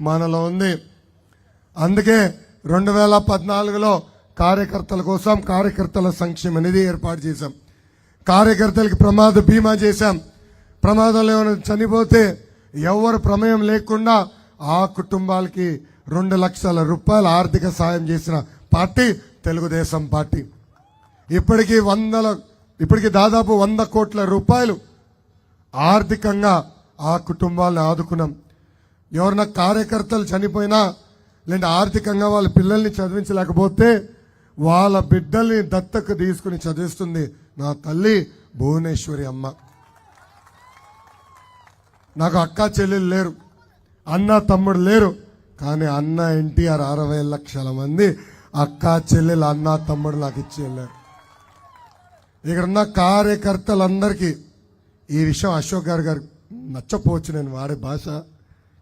మనలో ఉంది. అందుకే రెండు వేల పద్నాలుగులో కార్యకర్తల కోసం కార్యకర్తల సంక్షేమ నిధి ఏర్పాటు చేశాం. కార్యకర్తలకి ప్రమాద బీమా చేశాం. ప్రమాదంలో ఏమైనా చనిపోతే ఎవరు ప్రమేయం లేకుండా ఆ కుటుంబాలకి రెండు లక్షల రూపాయల ఆర్థిక సాయం చేసిన పార్టీ తెలుగుదేశం పార్టీ. ఇప్పటికీ వందల ఇప్పటికి దాదాపు వంద కోట్ల రూపాయలు ఆర్థికంగా ఆ కుటుంబాలను ఆదుకున్నాం. ఎవరన్నా కార్యకర్తలు చనిపోయినా లేదంటే ఆర్థికంగా వాళ్ళ పిల్లల్ని చదివించలేకపోతే వాళ్ళ బిడ్డల్ని దత్తకు తీసుకుని చదివిస్తుంది నా తల్లి భువనేశ్వరి అమ్మ. నాకు అక్క చెల్లెలు లేరు అన్న తమ్ముడు లేరు కానీ అన్న ఎన్టీఆర్ అరవై లక్షల మంది అక్క చెల్లెలు అన్న తమ్ముడు నాకు ఇచ్చి వెళ్ళారు. ఇక్కడున్న కార్యకర్తలందరికీ ఈ విషయం అశోక్ గారు గారు నచ్చపోవచ్చు నేను వాడే భాష.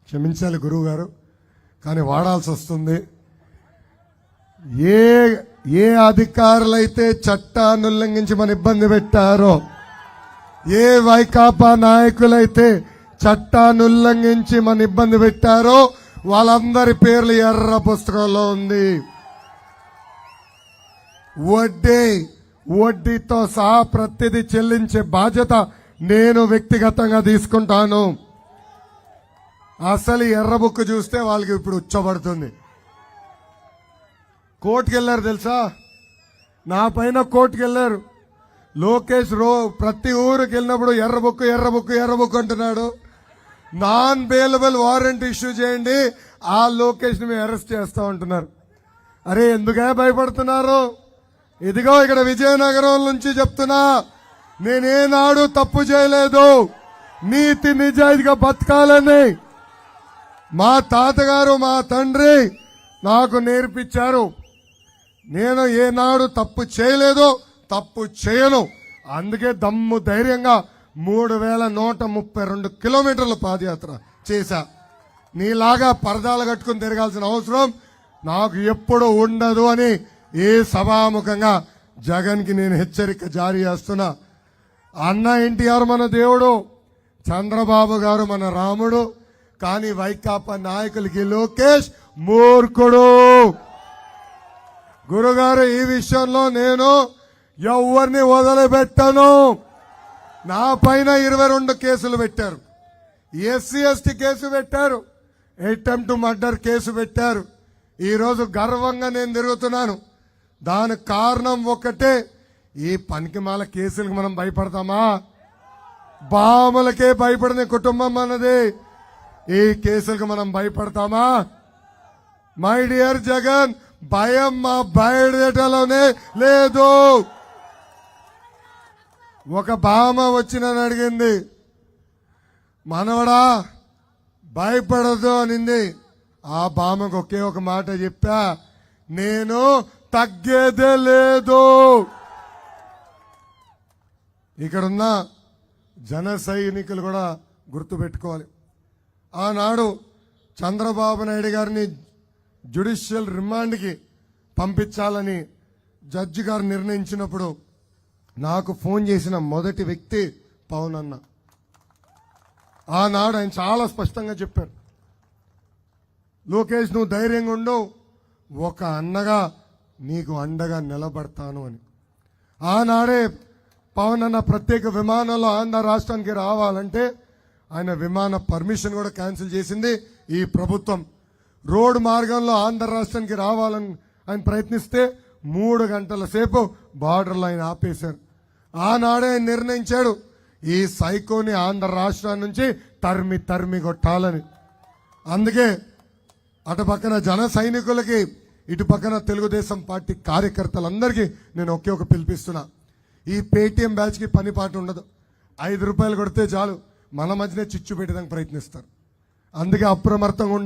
క్షమించాలి గురువు గారు కానీ వాడాల్సి వస్తుంది. ఏ ఏ అధికారులైతే చట్టాన్ని ఉల్లంఘించి మన ఇబ్బంది పెట్టారో ఏ వైకాపా నాయకులైతే చట్టాన్ని ఉల్లంఘించి మన ఇబ్బంది పెట్టారో వాళ్ళందరి పేర్లు ఎర్ర పుస్తకంలో ఉంది. వడ్డీ వడ్డీతో సహా ప్రతిదీ చెల్లించే బాధ్యత నేను వ్యక్తిగతంగా తీసుకుంటాను. అసలు ఎర్రబుక్కు చూస్తే వాళ్ళకి ఇప్పుడు ఉచ్చబడుతుంది. కోర్టుకు వెళ్ళారు తెలుసా? నా పైన కోర్టుకి వెళ్ళారు లోకేష్ రో ప్రతి ఊరికి వెళ్ళినప్పుడు ఎర్రబుక్కు ఎర్రబుక్కు ఎర్రబుక్కు అంటున్నాడు. నాన్ బెయిలబుల్ వారెంట్ ఇష్యూ చేయండి ఆ లోకేష్ని మేము అరెస్ట్ చేస్తా ఉంటున్నారు అరే ఎందుకే భయపడుతున్నారు? ఇదిగో ఇక్కడ విజయనగరం నుంచి చెప్తున్నా. నేనేనాడు తప్పు చేయలేదు. నీతి నిజాయితీగా బతకాలని. మా తాతగారు మా తండ్రి నాకు నేర్పించారు. నేను ఏనాడు తప్పు చేయలేదు తప్పు చేయను. అందుకే దమ్ము ధైర్యంగా మూడు వేల నూట ముప్పై రెండు కిలోమీటర్ల పాదయాత్ర చేశా. నీలాగా పరదాలు కట్టుకుని తిరగాల్సిన అవసరం నాకు ఎప్పుడు ఉండదు అని ఏ సభాముఖంగా జగన్కి నేను హెచ్చరిక జారీ చేస్తున్నా. అన్న ఎన్టీఆర్ మన దేవుడు చంద్రబాబు గారు మన రాముడు కానీ వైకాపా నాయకులకి లోకేష్ మూర్ఖుడు. గురుగారు ఈ విషయంలో నేను ఎవరిని వదిలిపెట్టను. నా పైన ఇరవై రెండు కేసులు పెట్టారు. ఎస్సీ ఎస్టీ కేసు పెట్టారు. అటెంప్ట్ మర్డర్ కేసు పెట్టారు. ఈరోజు గర్వంగా నేను తిరుగుతున్నాను. దానికి కారణం ఒకటే ఈ పనికిమాల కేసులకు మనం భయపడతామా? బామలకే భయపడిన కుటుంబం అన్నది ఈ కేసులకు మనం భయపడతామా? మై డియర్ జగన్ భయం మా బయటలోనే లేదు. ఒక బామ వచ్చినని అడిగింది. మనవడా భయపడదు అనింది. ఆ బామకు ఒకే ఒక మాట చెప్పా. నేను తగ్గేదే లేదు. ఇక్కడున్న జన సైనికులు కూడా గుర్తుపెట్టుకోవాలి. ఆనాడు చంద్రబాబు నాయుడు గారిని జ్యుడిషియల్ రిమాండ్కి పంపించాలని జడ్జి గారు నిర్ణయించినప్పుడు నాకు ఫోన్ చేసిన మొదటి వ్యక్తి పవన్ అన్న ఆనాడు ఆయన చాలా స్పష్టంగా చెప్పారు. లోకేష్ నువ్వు ధైర్యంగా ఉండవు ఒక అన్నగా నీకు అండగా నిలబడతాను అని. ఆనాడే పవన్ అన్న ప్రత్యేక విమానంలో ఆంధ్ర రాష్ట్రానికి రావాలంటే ఆయన విమాన పర్మిషన్ కూడా క్యాన్సిల్ చేసింది ఈ ప్రభుత్వం. రోడ్డు మార్గంలో ఆంధ్ర రాష్ట్రానికి రావాలని ఆయన ప్రయత్నిస్తే మూడు గంటల సేపు బార్డర్లో ఆయన ఆపేశారు. ఆనాడే ఆయన నిర్ణయించాడు ఈ సైకోని ఆంధ్ర రాష్ట్రం నుంచి తరిమి తరిమి కొట్టాలని. అందుకే అటు పక్కన జన సైనికులకి ఇటు పక్కన తెలుగుదేశం పార్టీ కార్యకర్తలందరికీ నేను ఒకే ఒక పిలిపిస్తున్నా. ఈ పేటీఎం బ్యాచ్కి పని పాటు ఉండదు. ఐదు రూపాయలు కొడితే చాలు. మన మధ్యనే చిచ్చు పెట్టడానికి ప్రయత్నిస్తారు. అందుకే అప్రమత్తంగా ఉండాలి.